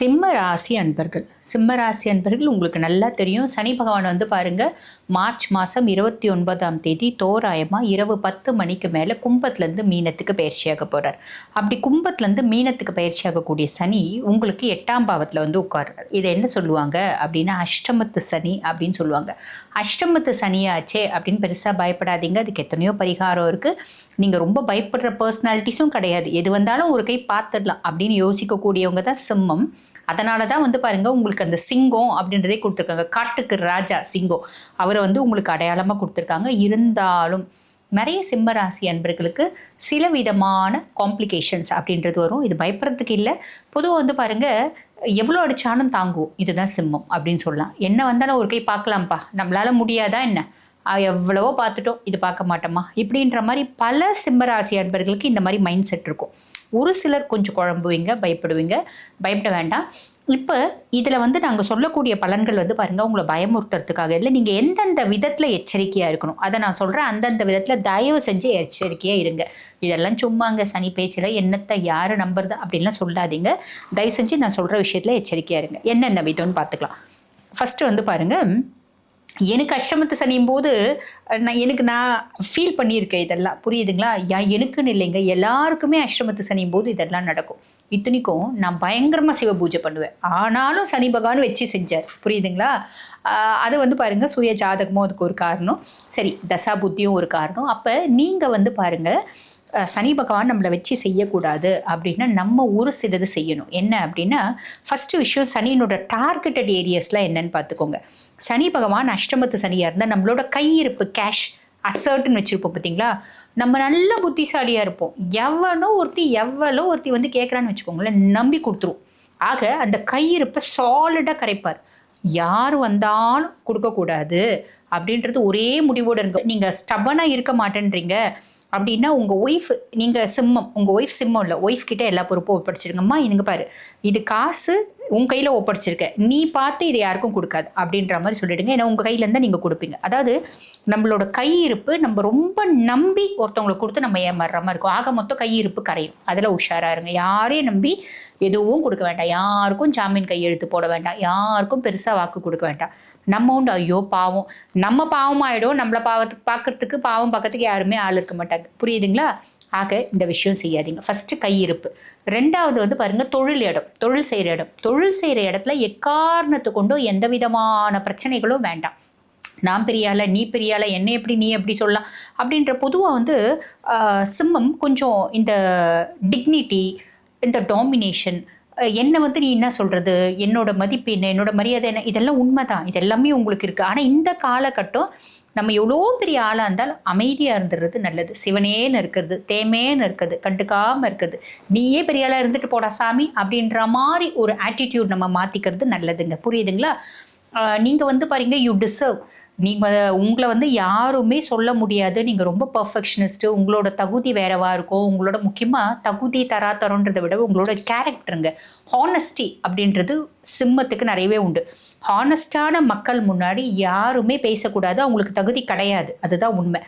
சிம்ம ராசி அன்பர்கள். சிம்ம ராசி அன்பர்கள் உங்களுக்கு நல்லா தெரியும். சனி பகவான் வந்து பாருங்க மார்ச் மாதம் இருபத்தி ஒன்பதாம் தேதி தோராயமாக இரவு பத்து மணிக்கு மேலே கும்பத்துலேருந்து மீனத்துக்கு பயிற்சியாக போகிறார் அப்படி கும்பத்துலேருந்து மீனத்துக்கு பயிற்சியாகக்கூடிய சனி உங்களுக்கு எட்டாம் பாவத்தில் வந்து உட்கார்றார். இதை என்ன சொல்லுவாங்க அப்படின்னா அஷ்டமத்து சனி அப்படின்னு சொல்லுவாங்க. அஷ்டமத்து சனியாச்சே அப்படின்னு பெருசாக பயப்படாதீங்க. அதுக்கு எத்தனையோ பரிகாரம் இருக்குது நீங்கள் ரொம்ப பயப்படுற பர்சனாலிட்டிஸும் கிடையாது. எது வந்தாலும் ஒரு கை பார்த்துடலாம் அப்படின்னு யோசிக்கக்கூடியவங்க தான் சிம்மம். அதனால தான் வந்து பாருங்கள் உங்களுக்கு அந்த சிங்கம் அப்படின்றதே கொடுத்துருக்காங்க. காட்டுக்கு ராஜா சிங்கம். அவரை வந்து உங்களுக்கு அடையாளமாக கொடுத்துருக்காங்க. இருந்தாலும் நிறைய சிம்மராசி அன்பர்களுக்கு சில விதமான காம்ப்ளிகேஷன்ஸ் அப்படின்றது வரும். இது பயப்படுறதுக்கு இல்லை. பொதுவாக வந்து பாருங்கள் எவ்வளோ அடிச்சாலும் தாங்குவோம் இதுதான் சிம்மம் அப்படின்னு சொல்லலாம். என்ன வந்தாலும் ஒரு கை பார்க்கலாம்ப்பா. நம்மளால் முடியாதா என்ன? எவ்வளவோ பார்த்துட்டோம் இது பார்க்க மாட்டோமா? இப்படின்ற மாதிரி பல சிம்மராசி அன்பர்களுக்கு இந்த மாதிரி மைண்ட் செட் இருக்கும். ஒரு சிலர் கொஞ்சம் குழம்புவீங்க பயப்படுவீங்க. பயப்பட வேண்டாம். இப்போ இதில் வந்து நாங்கள் சொல்லக்கூடிய பலன்கள் வந்து பாருங்கள் உங்களை பயமுறுத்துறதுக்காக இல்லை நீங்கள் எந்தெந்த விதத்தில் எச்சரிக்கையாக இருக்கணும் அதை நான் சொல்கிறேன் அந்தந்த விதத்தில் தயவு செஞ்சு எச்சரிக்கையாக இருங்க. இதெல்லாம் சும்மாங்க சனி பேச்சில் என்னத்தை யார் நம்புறது அப்படின்லாம் சொல்லாதீங்க. தயவு செஞ்சு நான் சொல்கிற விஷயத்தில் எச்சரிக்கையாக இருங்க. என்னென்ன விதம்னு பார்த்துக்கலாம். ஃபஸ்ட்டு வந்து பாருங்கள் எனக்கு அஷ்டமத்து சனியும் போது நான் எனக்கு நான் ஃபீல் பண்ணியிருக்கேன் இதெல்லாம். புரியுதுங்களா? யா எனக்குன்னு இல்லைங்க. எல்லாருக்குமே அஷ்டமத்து சனியும் போது இதெல்லாம் நடக்கும். இத்தனைக்கும் நான் பயங்கரமாக சிவ பூஜை பண்ணுவேன். ஆனாலும் சனி பகவான் வச்சு செஞ்சார். புரியுதுங்களா? அது வந்து பாருங்கள் சுய ஜாதகமும் அதுக்கு ஒரு காரணம். சரி தசா புத்தியும் ஒரு காரணம். அப்போ நீங்கள் வந்து பாருங்கள் சனி பகவான் நம்மளை வச்சு செய்யக்கூடாது அப்படின்னா நம்ம ஒரு சிலது செய்யணும். என்ன அப்படின்னா ஃபஸ்ட்டு விஷயம் சனியினோட டார்கெட்டட் ஏரியாஸ்லாம் என்னன்னு பார்த்துக்கோங்க. சனி பகவான் அஷ்டமத்து சனியாக இருந்தால் நம்மளோட கையிருப்பு கேஷ் அசர்ட்னு வச்சுருப்போம் பார்த்தீங்களா? நம்ம நல்ல புத்திசாலியாக இருப்போம். எவனோ ஒருத்தி எவ்வளோ ஒருத்தி வந்து கேட்குறான்னு வச்சுக்கோங்களேன் நம்பி கொடுத்துரும். ஆக அந்த கையிருப்பை சாலிடாக கரைப்பார். யார் வந்தாலும் கொடுக்கக்கூடாது அப்படின்றது ஒரே முடிவோடு இருக்கு நீங்கள் ஸ்டபனாக இருக்க மாட்டேன்றீங்க அப்படின்னா உங்கள் ஒய்ஃப் நீங்கள் சிம்மம். உங்கள் ஒய்ஃப் சிம்மம் இல்லை. ஒய்ஃப் கிட்டே எல்லா பொறுப்பும் ஒப்படைச்சிருங்கம்மா எனக்கு பாரு இது காசு உன் கையில் ஒப்படைச்சிருக்க. நீ பார்த்து இதை யாருக்கும் கொடுக்காது. அப்படின்ற மாதிரி சொல்லிடுங்க. ஏன்னா உங்கள் கையில தான் நீங்கள் கொடுப்பீங்க. அதாவது நம்மளோட கையிருப்பு நம்ம ரொம்ப நம்பி ஒருத்தவங்களுக்கு கொடுத்து நம்ம ஏமாறுற மாதிரி இருக்கும். ஆக மொத்தம் கையிருப்பு கரையும். அதில் உஷாராக இருங்க. யாரையும் நம்பி எதுவும் கொடுக்க வேண்டாம். யாருக்கும் ஜாமீன் கையெழுத்து போட வேண்டாம். யாருக்கும் பெருசாக வாக்கு கொடுக்க வேண்டாம். நம்ம உண்டு. ஐயோ பாவம். நம்ம பாவமாயிடும். நம்மளை பாவத்துக்கு பார்க்கறதுக்கு பாவம் பார்க்கறதுக்கு யாருமே ஆள் இருக்க மாட்டாங்க. புரியுதுங்களா? ஆக இந்த விஷயம் செய்யாதீங்க. ஃபஸ்ட்டு கையிருப்பு. ரெண்டாவது வந்து பாருங்கள் தொழில் இடம். தொழில் செய்கிற இடம். தொழில் செய்கிற இடத்துல எக்காரணத்து கொண்டும் எந்த விதமான பிரச்சனைகளும் வேண்டாம். நான் பெரியால நீ பெரியால என்ன எப்படி நீ எப்படி சொல்லலாம் அப்படின்ற பொதுவாக வந்து சிம்மம் கொஞ்சம் இந்த டிக்னிட்டி இந்த டாமினேஷன் என்னை வந்து நீ என்ன சொல்கிறது என்னோட மதிப்பு என்ன? என்னோட மரியாதை என்ன? இதெல்லாம் உண்மை தான் இதெல்லாமே உங்களுக்கு இருக்குது ஆனால் இந்த காலகட்டம் நம்ம எவ்வளோ பெரிய ஆளாக இருந்தாலும் அமைதியாக இருந்துடுறது நல்லது. சிவனேன்னு இருக்கிறது தேமேன்னு இருக்கிறது கண்டுக்காமல் இருக்கிறது. நீயே பெரிய ஆளாக இருந்துட்டு போடா சாமி அப்படின்ற மாதிரி ஒரு ஆட்டிடியூட் நம்ம மாற்றிக்கிறது நல்லதுங்க. புரியுதுங்களா? நீங்கள் வந்து பாருங்க யூ டிசர்வ் நீங்கள் உங்களை வந்து யாருமே சொல்ல முடியாது. நீங்கள் ரொம்ப பர்ஃபெக்ஷனிஸ்ட்டு உங்களோட தகுதி வேறவா இருக்கும் உங்களோட முக்கியமாக தகுதி தராதரன்றதை விட உங்களோட கேரக்டருங்க ஹானஸ்டி அப்படின்றது சிம்மத்துக்கு நிறையவே உண்டு. ஹானஸ்டான மக்கள் முன்னாடி யாருமே பேசக்கூடாது அவங்களுக்கு தகுதி கிடையாது. அதுதான் உண்மை.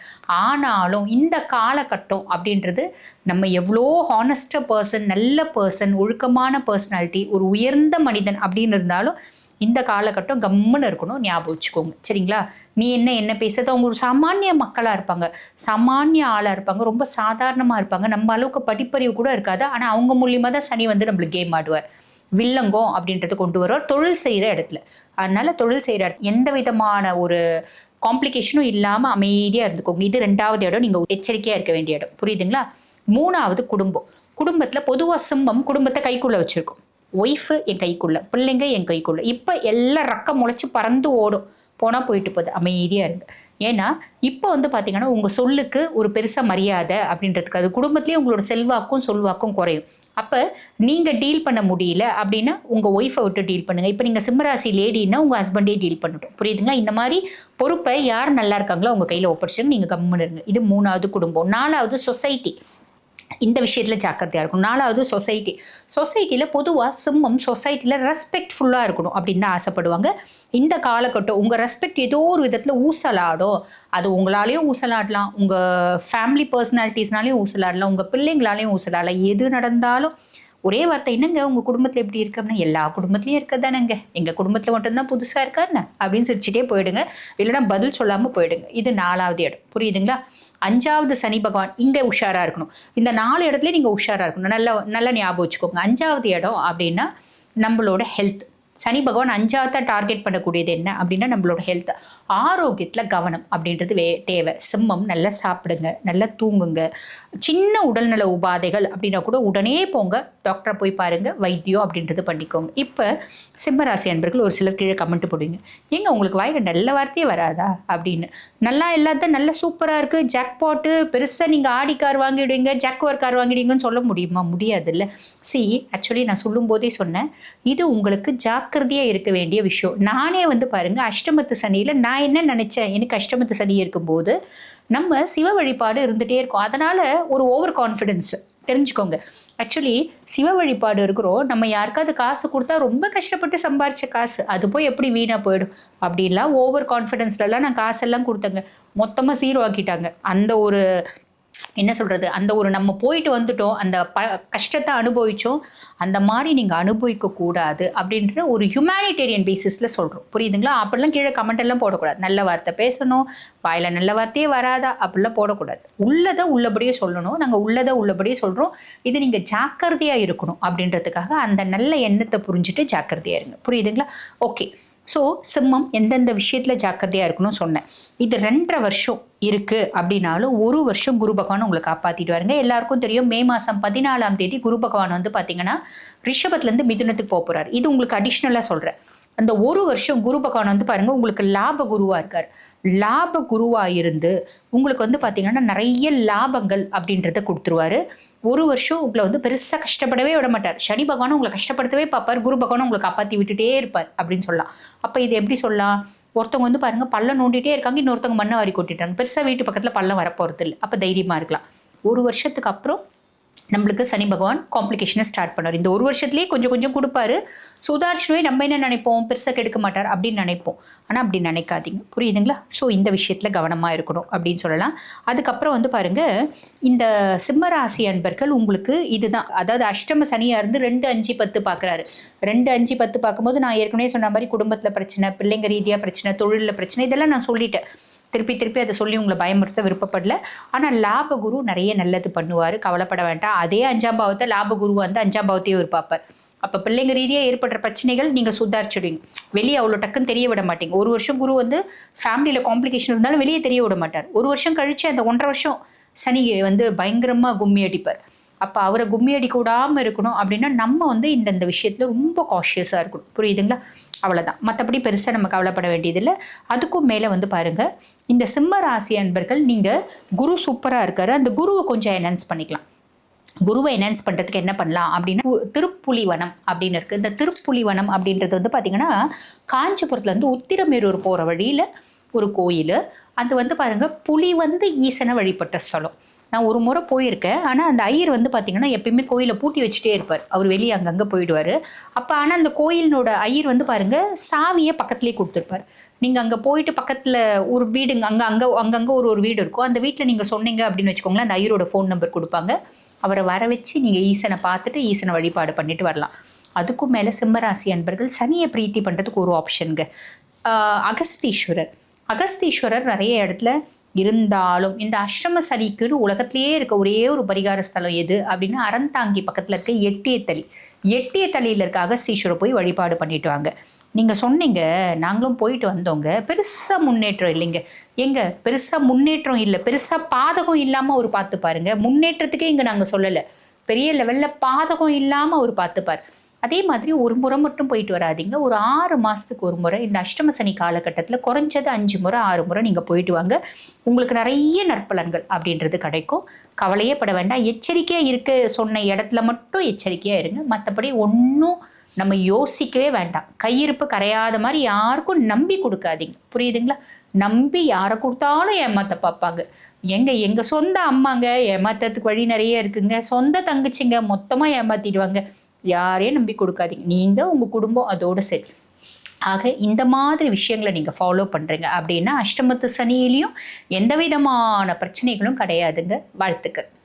ஆனாலும் இந்த காலகட்டம் அப்படின்றது நம்ம எவ்வளோ ஹானஸ்டாக பர்சன் நல்ல பர்சன் ஒழுக்கமான பர்சனாலிட்டி ஒரு உயர்ந்த மனிதன் அப்படின்னு இருந்தாலும் இந்த காலகட்டம் கம்முன்னு இருக்கணும் ஞாபகம் வச்சுக்கோங்க. சரிங்களா? நீ என்ன என்ன பேசுறது? அவங்க ஒரு சாமானிய மக்களாக இருப்பாங்க. சாமானிய ஆளாக இருப்பாங்க. ரொம்ப சாதாரணமாக இருப்பாங்க. நம்ம அளவுக்கு படிப்பறிவு கூட இருக்காது. ஆனால் அவங்க மூலியமாக தான் சனி வந்து நம்மளுக்கு கேம் ஆடுவார். வில்லங்கம் அப்படின்றது கொண்டு வருவார். தொழில் செய்கிற இடத்துல. அதனால தொழில் செய்கிற இடத்துல எந்த விதமான ஒரு காம்ப்ளிகேஷனும் இல்லாமல் அமைதியாக இருந்துக்கோங்க. இது ரெண்டாவது இடம். நீங்கள் எச்சரிக்கையாக இருக்க வேண்டிய இடம். புரியுதுங்களா? மூணாவது குடும்பம். குடும்பத்தில் பொதுவாக சிம்மம் குடும்பத்தை கைக்குள்ளே வச்சுருக்கோம். ஒய்ஃபு என் கைக்குள்ளே பிள்ளைங்க என் கைக்குள்ளே. இப்போ எல்லாம் ரக்கம் முளைச்சி பறந்து ஓடும். போனால் போயிட்டு போகுது. அமைதியாக இருங்க ஏன்னா இப்போ வந்து பார்த்தீங்கன்னா உங்கள் சொல்லுக்கு ஒரு பெருசாக மரியாதை அப்படின்றதுக்கு அது குடும்பத்துலேயே உங்களோட செல்வாக்கும் சொல்வாக்கும் குறையும். அப்போ நீங்கள் டீல் பண்ண முடியல அப்படின்னா உங்கள் ஒய்ஃபை விட்டு டீல் பண்ணுங்கள் இப்போ நீங்கள் சிம்மராசி லேடின்னா உங்கள் ஹஸ்பண்டே டீல் பண்ணட்டும். புரியுதுங்களா? இந்த மாதிரி பொறுப்பை யார் நல்லா இருக்காங்களோ உங்கள் கையில் ஒப்படைச்சிருங்க நீங்கள் கம்முன்னு இருங்க. இது மூணாவது குடும்பம். நாலாவது சொசைட்டி இந்த விஷயத்தில் ஜாக்கிரதையாக இருக்கும் நாலாவது சொசைட்டி சொசைட்டியில் பொதுவாக சிம்மம் சொசைட்டியில் ரெஸ்பெக்ட்ஃபுல்லாக இருக்கணும் அப்படின்னு தான் ஆசைப்படுவாங்க. இந்த காலகட்டம் உங்கள் ரெஸ்பெக்ட் ஏதோ ஒரு விதத்தில் ஊசலாடும். அது உங்களாலேயும் ஊசலாடலாம். உங்கள் ஃபேமிலி பர்சனாலிட்டிஸ்னாலையும் ஊசலாடலாம். உங்கள் பிள்ளைங்களாலையும் ஊசலாடலாம். எது நடந்தாலும் ஒரே வார்த்தை என்னங்க உங்கள் குடும்பத்தில் எப்படி இருக்கு அப்படின்னா எல்லா குடும்பத்துலையும் இருக்கதானங்க. எங்கள் குடும்பத்தில் மட்டும்தான் புதுசாக இருக்காருன்னு அப்படின்னு சிரிச்சிட்டே போயிடுங்க. இல்லைன்னா பதில் சொல்லாமல் போயிடுங்க. இது நாலாவது இடம். புரியுதுங்களா? அஞ்சாவது சனி பகவான் இங்கே உஷாராக இருக்கணும். இந்த நாலு இடத்துல நீங்கள் உஷாராக இருக்கணும். நல்லா நல்லா ஞாபகம் வச்சுக்கோங்க. அஞ்சாவது இடம் அப்படின்னா நம்மளோட ஹெல்த் சனி பகவான் அஞ்சாவதாக டார்கெட் பண்ணக்கூடியது என்ன அப்படின்னா நம்மளோட ஹெல்த் ஆரோக்கியத்தில் கவனம் அப்படின்றது வே தேவை. சிம்மம் நல்லா சாப்பிடுங்க நல்லா தூங்குங்க. சின்ன உடல்நல உபாதைகள் அப்படின்னா கூட உடனே போங்க டாக்டரை போய் பாருங்கள் வைத்தியம் அப்படின்றது பண்ணிக்கோங்க. இப்போ சிம்மராசி அன்பர்கள் ஒரு சிலர் கீழே கமெண்ட் போடுவீங்க. ஏங்க உங்களுக்கு வாயில் நல்ல வார்த்தையே வராதா? அப்படின்னு. நல்லா இல்லாத நல்லா சூப்பராக இருக்குது ஜாக் பாட்டு பெருசாக நீங்கள் ஆடி கார் வாங்கிடுவீங்க ஜாக்குவர் கார் வாங்கிடுவீங்கன்னு சொல்ல முடியுமா? முடியாதுல்ல. சி ஆக்சுவலி நான் சொல்லும்போதே சொன்னேன் இது உங்களுக்கு ஜாக்கிரதையாக இருக்க வேண்டிய விஷயம். நானே வந்து பாருங்கள் அஷ்டமத்து சனியில் நான் நான் என்ன நினச்சேன்? எனக்கு கஷ்டமத்து சனி இருக்கும்போது நம்ம சிவ வழிபாடு இருந்துகிட்டே இருக்கும். அதனால் ஒரு ஓவர் கான்ஃபிடென்ஸ் தெரிஞ்சுக்கோங்க. ஆக்சுவலி சிவ வழிபாடு இருக்கிறோம். நம்ம யாருக்காவது காசு கொடுத்தா ரொம்ப கஷ்டப்பட்டு சம்பாரிச்ச காசு. அது போய் எப்படி வீணாக போயிடும்? அப்படின்லாம் ஓவர் கான்ஃபிடென்ஸ்லலாம் நான் காசெல்லாம் கொடுத்தேங்க. மொத்தமாக சீரோ ஆக்கிட்டாங்க. அந்த ஒரு என்ன சொல்கிறது அந்த ஒரு நம்ம போயிட்டு வந்துட்டோம் அந்த ப கஷ்டத்தை அனுபவித்தோம் அந்த மாதிரி நீங்கள் அனுபவிக்கக்கூடாது அப்படின்ற ஒரு ஹியூமானிட்டேரியன் பேசிஸில் சொல்கிறோம் புரியுதுங்களா? அப்படிலாம் கீழே கமெண்டெல்லாம் போடக்கூடாது. நல்ல வார்த்தை பேசணும் வாயில் நல்ல வார்த்தையே வராதா? அப்படிலாம் போடக்கூடாது. உள்ளதை உள்ளபடியே சொல்லணும். நாங்கள் உள்ளதை உள்ளபடியே சொல்கிறோம் இது நீங்கள் ஜாக்கிரதையாக இருக்கணும் அப்படின்றதுக்காக அந்த நல்ல எண்ணத்தை புரிஞ்சுட்டு ஜாக்கிரதையாக இருங்க. புரியுதுங்களா? ஓகே ஸோ சிம்மம் எந்தெந்த விஷயத்தில் ஜாக்கிரதையாக இருக்கணும்னு சொன்னேன். இது ரெண்டரை வருஷம் இருக்குது அப்படின்னாலும் ஒரு வருஷம் குரு பகவான் உங்களை காப்பாற்றிட்டு வாருங்க. எல்லாருக்கும் தெரியும் மே மாதம் பதினாலாம் தேதி குரு பகவான் வந்து பார்த்தீங்கன்னா ரிஷபத்துலேருந்து மிதுனத்துக்கு போக போகிறார் இது உங்களுக்கு அடிஷ்னலாக சொல்கிறேன் அந்த ஒரு வருஷம் குரு பகவான் வந்து பாருங்கள் உங்களுக்கு லாப குருவாக இருக்கார். லாப குருவாக இருந்து உங்களுக்கு வந்து பார்த்திங்கன்னா நிறைய லாபங்கள் அப்படின்றத கொடுத்துருவாரு. ஒரு வருஷம் உங்களை வந்து பெருசாக கஷ்டப்படவே விட மாட்டார். சனி பகவானும் உங்களை கஷ்டப்படுத்தவே பார்ப்பார். குரு பகவானும் உங்களை காப்பாற்றி விட்டுட்டே இருப்பார் அப்படின்னு சொல்லலாம். அப்போ இது எப்படி சொல்லலாம்? ஒருத்தவங்க வந்து பாருங்கள் பள்ளம் நோண்டிகிட்டே இருக்காங்க இன்னொருத்தவங்க மண்ணை வாரி கொட்டிட்டாங்க. பெருசாக வீட்டு பக்கத்தில் பள்ளம் வரப்போகிறது இல்லை அப்போ தைரியமாக இருக்கலாம். ஒரு வருஷத்துக்கு அப்புறம் நம்மளுக்கு சனி பகவான் காம்ப்ளிகேஷனை ஸ்டார்ட் பண்ணார் இந்த ஒரு வருஷத்துலேயே கொஞ்சம் கொஞ்சம் கொடுப்பாரு. சுதாரிச்சுவே நம்ம என்ன நினைப்போம்? பெருசாக கெடுக்க மாட்டார் அப்படின்னு நினைப்போம். ஆனால் அப்படி நினைக்காதீங்க. புரியுதுங்களா? ஸோ இந்த விஷயத்தில் கவனமாக இருக்கணும் அப்படின்னு சொல்லலாம். அதுக்கப்புறம் வந்து பாருங்கள் இந்த சிம்மராசி அன்பர்கள் உங்களுக்கு இதுதான். அதாவது அஷ்டம சனியாக இருந்து ரெண்டு அஞ்சு பத்து பார்க்குறாரு ரெண்டு அஞ்சு பத்து பார்க்கும்போது நான் ஏற்கனவே சொன்ன மாதிரி குடும்பத்தில் பிரச்சனை பிள்ளைங்க ரீதியாக பிரச்சனை தொழிலில் பிரச்சனை இதெல்லாம் நான் சொல்லிட்டேன். திருப்பி திருப்பி அதை சொல்லி உங்களை பயமுறுத்த விருப்பப்படல. ஆனால் லாபகுரு நிறைய நல்லது பண்ணுவார். கவலைப்பட வேண்டாம். அதே அஞ்சாம் பாவத்தை லாபகுரு வந்து அஞ்சாம் பாவத்தையும் இருப்பாப்பார் அப்போ பிள்ளைங்க ரீதியாக ஏற்படுற பிரச்சனைகள் நீங்கள் சுதாரிச்சிடுவீங்க. வெளியே அவ்வளோ டக்குன்னு தெரிய விட மாட்டீங்க. ஒரு வருஷம் குரு வந்து ஃபேமிலியில் காம்ப்ளிகேஷன் இருந்தாலும் வெளியே தெரிய விட மாட்டார். ஒரு வருஷம் கழித்து அந்த ஒன்றரை வருஷம் சனி வந்து பயங்கரமாக கும்மி அடிப்பார். அப்போ அவரை கும்மி அடிக்க விடாமல் இருக்கணும் அப்படின்னா நம்ம வந்து இந்தந்த விஷயத்தில் ரொம்ப காஷியஸாக இருக்கணும். புரியுதுங்களா? அவ்வளோதான் மற்றபடி பெருசாக நம்ம கவலைப்பட வேண்டியதில்லை. அதுக்கும் மேலே வந்து பாருங்கள் இந்த சிம்ம ராசி அன்பர்கள் நீங்கள் குரு சூப்பராக இருக்காரு. அந்த குருவை கொஞ்சம் என்ஹான்ஸ் பண்ணிக்கலாம். குருவை என்ஹான்ஸ் பண்ணுறதுக்கு என்ன பண்ணலாம் அப்படின்னா திருப்புலிவனம் அப்படின்னு இருக்குது இந்த திருப்புலிவனம் அப்படின்றது வந்து பார்த்திங்கன்னா காஞ்சிபுரத்துலேருந்து உத்திரமேரூர் போகிற வழியில் ஒரு கோயில். அது வந்து பாருங்கள் புலி வந்து ஈசனை வழிபட்ட ஸ்தலம். நான் ஒரு முறை போயிருக்கேன். ஆனால் அந்த ஐயர் வந்து பார்த்திங்கன்னா எப்பயுமே கோயிலை பூட்டி வச்சுட்டே இருப்பார். அவர் வெளியே அங்கங்கே போயிடுவார். அப்போ ஆனால் அந்த கோயிலினோட ஐயர் வந்து பாருங்கள் சாவியை பக்கத்துலேயே கொடுத்துருப்பார். நீங்கள் அங்கே போயிட்டு பக்கத்தில் ஒரு வீடுங்க அங்கே அங்கே அங்கங்கே ஒரு ஒரு வீடு இருக்கும். அந்த வீட்டில் நீங்கள் சொன்னீங்க அப்படின்னு வச்சுக்கோங்களேன் அந்த ஐயரோட ஃபோன் நம்பர் கொடுப்பாங்க. அவரை வர வச்சு நீங்கள் ஈசனை பார்த்துட்டு ஈசனை வழிபாடு பண்ணிட்டு வரலாம். அதுக்கும் மேலே சிம்மராசி அன்பர்கள் சனியை பிரீத்தி பண்ணுறதுக்கு ஒரு ஆப்ஷனுங்க அகஸ்தீஸ்வரர். அகஸ்தீஸ்வரர் நிறைய இடத்துல இருந்தாலும் இந்த அஷ்டம சனிக்குன்னு உலகத்திலேயே இருக்க ஒரே ஒரு பரிகார ஸ்தலம் எது அப்படின்னு அறந்தாங்கி பக்கத்தில் இருக்க எட்டியத்தளி எட்டியத்தளியில் இருக்க அகஸ்தீஸ்வரர் போய் வழிபாடு பண்ணிட்டு வாங்க. நீங்கள் சொன்னீங்க நாங்களும் போயிட்டு வந்தோங்க. பெருசாக முன்னேற்றம் இல்லைங்க. எங்க? பெருசாக முன்னேற்றம் இல்லை. பெருசாக பாதகம் இல்லாமல் அவர் பார்த்து பாருங்க முன்னேற்றத்துக்கே இங்கே நாங்கள் சொல்லலை. பெரிய லெவலில் பாதகம் இல்லாமல் அவர் பார்த்துப்பார் அதே மாதிரி ஒரு முறை மட்டும் போயிட்டு வராதிங்க. ஒரு ஆறு மாதத்துக்கு ஒரு முறை இந்த அஷ்டம சனி காலகட்டத்தில் குறைஞ்சது அஞ்சு முறை ஆறு முறை நீங்கள் போயிட்டு வாங்க. உங்களுக்கு நிறைய நற்பலன்கள் அப்படின்றது கிடைக்கும். கவலையே பட வேண்டாம். எச்சரிக்கையாக இருக்க சொன்ன இடத்துல மட்டும் எச்சரிக்கையாக இருங்க. மற்றபடி ஒன்றும் நம்ம யோசிக்கவே வேண்டாம். கையிருப்பு கரையாத மாதிரி யாருக்கும் நம்பி கொடுக்காதீங்க. புரியுதுங்களா? நம்பி யாரை கொடுத்தாலும் ஏமாத்த பார்ப்பாங்க. எங்கள் எங்கள் சொந்த அம்மாங்க ஏமாத்துறதுக்கு வழி நிறைய இருக்குங்க. சொந்த தங்கச்சிங்க மொத்தமாக ஏமாற்றிடுவாங்க யாரையும் நம்பி கொடுக்காதீங்க. நீங்கள் உங்கள் குடும்பம் அதோடு சரி. ஆக இந்த மாதிரி விஷயங்களை நீங்கள் ஃபாலோ பண்ணுறீங்க அப்படின்னா அஷ்டமத்து சனியிலையும் எந்த விதமான பிரச்சனைகளும் கிடையாதுங்க. வாழ்த்துக்கள்.